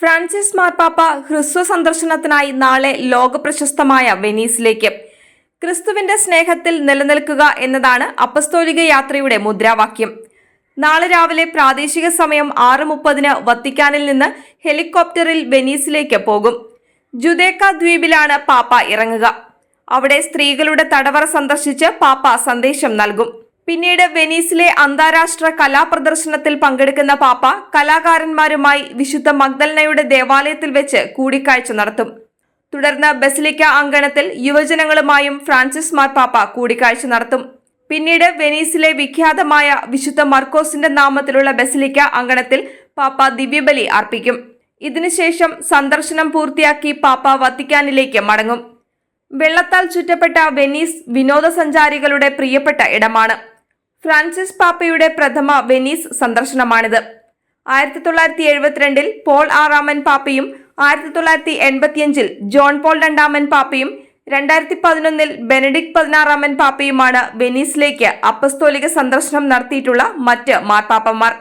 Francis മാർപ്പാപ്പ ഹ്രസ്വ സന്ദർശനത്തിനായി നാളെ ലോകപ്രശസ്തമായ വെനീസിലേക്ക്. ക്രിസ്തുവിന്റെ സ്നേഹത്തിൽ നിലനിൽക്കുക എന്നതാണ് അപ്പസ്തോലിക യാത്രയുടെ മുദ്രാവാക്യം. നാളെ രാവിലെ പ്രാദേശിക സമയം ആറ് മുപ്പതിന് വത്തിക്കാനിൽ നിന്ന് ഹെലികോപ്റ്ററിൽ വെനീസിലേക്ക് പോകും. ജുദേക്ക ദ്വീപിലാണ് പാപ്പ ഇറങ്ങുക. അവിടെ സ്ത്രീകളുടെ തടവറ സന്ദർശിച്ച് പാപ്പ സന്ദേശം നൽകും. പിന്നീട് വെനീസിലെ അന്താരാഷ്ട്ര കലാപ്രദർശനത്തിൽ പങ്കെടുക്കുന്ന പാപ്പ കലാകാരന്മാരുമായി വിശുദ്ധ മഗ്ദൽനയുടെ ദേവാലയത്തിൽ വെച്ച് കൂടിക്കാഴ്ച നടത്തും. തുടർന്ന് ബസിലിക്ക അങ്കണത്തിൽ യുവജനങ്ങളുമായും ഫ്രാൻസിസ് മാർ പാപ്പ കൂടിക്കാഴ്ച നടത്തും. പിന്നീട് വെനീസിലെ വിഖ്യാതമായ വിശുദ്ധ മർക്കോസിന്റെ നാമത്തിലുള്ള ബസിലിക്ക അങ്കണത്തിൽ പാപ്പ ദിവ്യബലി അർപ്പിക്കും. ഇതിനുശേഷം സന്ദർശനം പൂർത്തിയാക്കി പാപ്പ വത്തിക്കാനിലേക്ക് മടങ്ങും. വെള്ളത്താൽ ചുറ്റപ്പെട്ട വെനീസ് വിനോദസഞ്ചാരികളുടെ പ്രിയപ്പെട്ട ഇടമാണ്. ഫ്രാൻസിസ് പാപ്പയുടെ പ്രഥമ വെനീസ് സന്ദർശനമാണിത്. ആയിരത്തി തൊള്ളായിരത്തി എഴുപത്തിരണ്ടിൽ പോൾ ആറാമൻ പാപ്പയും ആയിരത്തി തൊള്ളായിരത്തി എൺപത്തിയഞ്ചിൽ ജോൺ പോൾ രണ്ടാമൻ പാപ്പയും രണ്ടായിരത്തി പതിനൊന്നിൽ ബെനഡിക് പതിനാറാമൻ പാപ്പയുമാണ് വെനീസിലേക്ക് അപ്പസ്തോലിക സന്ദർശനം നടത്തിയിട്ടുള്ള മറ്റ് മാർപ്പാപ്പന്മാർ.